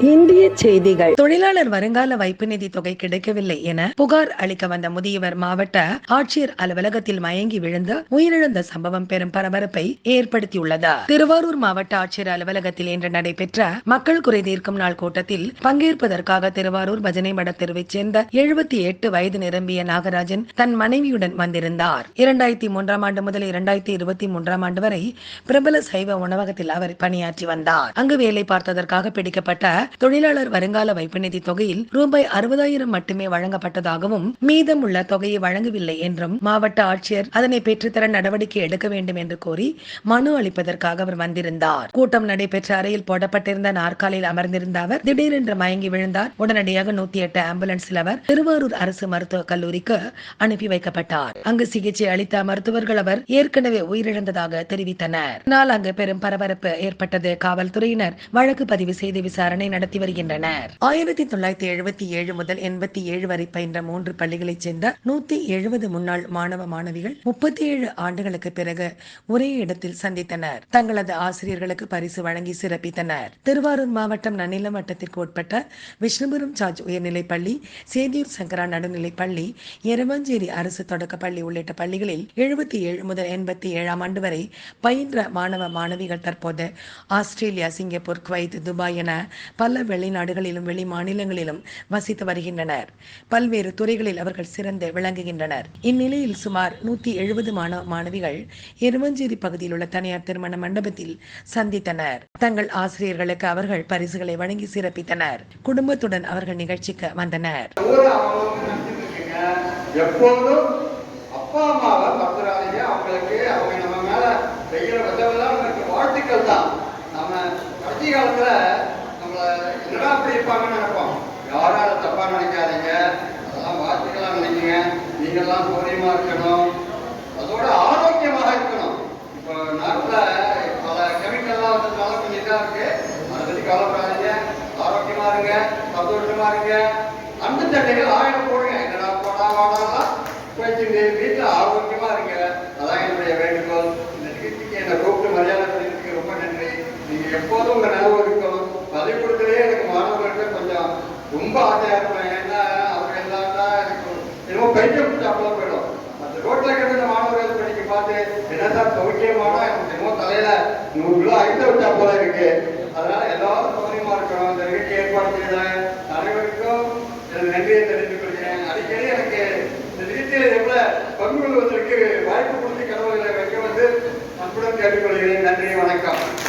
இந்திய செய்திகள். தொழிலாளர் வருங்கால வைப்பு நிதி தொகை கிடைக்கவில்லை என புகார் அளிக்க வந்த முதியவர் மாவட்ட ஆட்சியர் அலுவலகத்தில் மயங்கி விழுந்து உயிரிழந்த சம்பவம் பெரும் பரபரப்பை ஏற்படுத்தியுள்ளது. திருவாரூர் மாவட்ட ஆட்சியர் அலுவலகத்தில் இன்று நடைபெற்ற மக்கள் குறை தீர்க்கும் நாள் கூட்டத்தில் பங்கேற்பதற்காக திருவாரூர் பஜனை மட தெருவைச் சேர்ந்த எழுபத்தி எட்டு வயது நிரம்பிய நாகராஜன் தன் மனைவியுடன் வந்திருந்தார். இரண்டாயிரத்தி மூன்றாம் ஆண்டு முதல் இரண்டாயிரத்தி இருபத்தி மூன்றாம் ஆண்டு வரை பிரபல சைவ உணவகத்தில் அவர் பணியாற்றி வந்தார். அங்கு வேலை பார்த்ததற்காக பிடிக்கப்பட்ட தொழிலாளர் வருங்கால வைப்பு நிதி தொகையில் ரூபாய் அறுபதாயிரம் மட்டுமே வழங்கப்பட்டதாகவும் மீதம் உள்ள தொகையை வழங்கவில்லை என்றும் மாவட்ட ஆட்சியர் அதனை பெற்றுத்தர நடவடிக்கை எடுக்க வேண்டும் என்று கோரி மனு அளிப்பதற்காக அவர் வந்திருந்தார். கூட்டம் நடைபெற்ற அறையில் போடப்பட்டிருந்த நாற்காலியில் அமர்ந்திருந்த அவர் திடீரென்று மயங்கி விழுந்தார். உடனடியாக நூத்தி எட்டு ஆம்புலன்ஸில் அவர் திருவாரூர் அரசு மருத்துவக் கல்லூரிக்கு அனுப்பி வைக்கப்பட்டார். அங்கு சிகிச்சை அளித்த மருத்துவர்கள் அவர் ஏற்கனவே உயிரிழந்ததாக தெரிவித்தனர். இதனால் அங்கு பெரும் பரபரப்பு ஏற்பட்டது. காவல்துறையினர் வழக்கு பதிவு செய்து விசாரணை நடத்தி வருகின்றனர். ஆயிரத்தி தொள்ளாயிரத்தி எழுபத்தி ஏழு முதல் எண்பத்தி ஏழு வரை பயின்ற மூன்று பள்ளிகளைச் சேர்ந்த நூத்தி எழுபது முன்னாள் மாணவ மாணவிகள் முப்பத்தி ஏழு ஆண்டுகளுக்கு பிறகு ஒரே இடத்தில் சந்தித்தனர். தங்களது ஆசிரியர்களுக்கு பரிசு வழங்கி சிறப்பித்தனர். திருவாரூர் மாவட்டம் நன்னிலம் வட்டத்திற்கு உட்பட்ட விஷ்ணுபுரம் சார்ஜ் உயர்நிலைப் பள்ளி சேதியூர் சங்கரா நடுநிலைப் பள்ளி எரவஞ்சேரி அரசு தொடக்க பள்ளி உள்ளிட்ட பள்ளிகளில் எழுபத்தி ஏழு முதல் எண்பத்தி ஏழாம் ஆண்டு வரை பயின்ற மாணவ மாணவிகள் தற்போது ஆஸ்திரேலியா சிங்கப்பூர் குவைத் துபாய் என பல வெளிநாடுகளிலும் வெளி மாநிலங்களிலும் வசித்து வருகின்றனர். பல்வேறு துறைகளில் அவர்கள் சிறந்து விளங்குகின்றனர். இந்நிலையில் சுமார் நூத்தி எழுபது மாணவ மாணவிகள் எருமஞ்சேரி பகுதியில் உள்ள தனியார் திருமண மண்டபத்தில் சந்தித்தனர். தங்கள் ஆசிரியர்களுக்கு அவர்கள் பரிசுகளை வழங்கி சிறப்பித்தனர். குடும்பத்துடன் அவர்கள் நிகழ்ச்சிக்கு வந்தனர். எப்போதும் அப்பா அம்மாவை மறந்துடாதீங்க அவங்களுக்கு அவங்க நம்ம மேல செய்யற விதவெல்லாம் வாழ்த்துக்கள் தான். நம்ம கடைசி காலத்துல என்னடா நினைப்போம். யாரும் அதை தப்பா நினைக்காதீங்க. அதெல்லாம் வாழ்த்துக்களா நினைக்குங்க நீங்கெல்லாம் சௌரியமா இருக்கணும். அதோட ஆரோக்கியமாக இருக்கணும். இப்போ நாட்டுல பல கெமிக்கல்லாம் வந்து நல்லா கொஞ்சம் இருக்கு. அதை பற்றி கவலைப்படாதீங்க. ஆரோக்கியமா இருங்க. சந்தோஷமா இருங்க. அன்பு சட்டைகள் ஆயிரம் போடுங்க என்னடா போடா வாடாலாம் போயிட்டு வீட்டுல ஆரோக்கியமா இருங்க அதான் என்னுடைய வேண்டுகோள் இந்த நிகழ்ச்சிக்கு என்னை கூப்பிட்டு மரியாதை பண்ணிருக்கு ரொம்ப நன்றி நீங்க எப்போதும் உங்க நிலவு இருக்கணும் பள்ளிக்கூடத்திலேயே எனக்கு மாணவர்கள்ட்ட கொஞ்சம் ரொம்ப ஆசையா இருப்பேன் ஏன்னா அவங்க எல்லாம் தான் என்னமோ பைத்தியம் பிடிச்சாப்பெல்லாம் போயிடும். அந்த ரோட்ல கிடந்த மாணவர்கள் படிக்க பார்த்து என்ன சார் சௌக்கியமானா என்னமோ தலையில நூறு கிலோ ஐந்து விட்டா போல இருக்கு. அதனால எல்லாரும் சௌரியமா இருக்கணும். இந்த நிகழ்ச்சி ஏற்பாடு செய்த அனைவருக்கும் எனது நன்றியை தெரிவித்துக் கொள்கிறேன். அடிக்கடி எனக்கு இந்த நிகழ்ச்சியில எவ்வளவு பங்கு கொள்வதற்கு வாய்ப்பு கொடுத்து கடவுளை வைக்க வந்து அன்புடன் கேட்டுக்கொள்கிறேன். நன்றி வணக்கம்.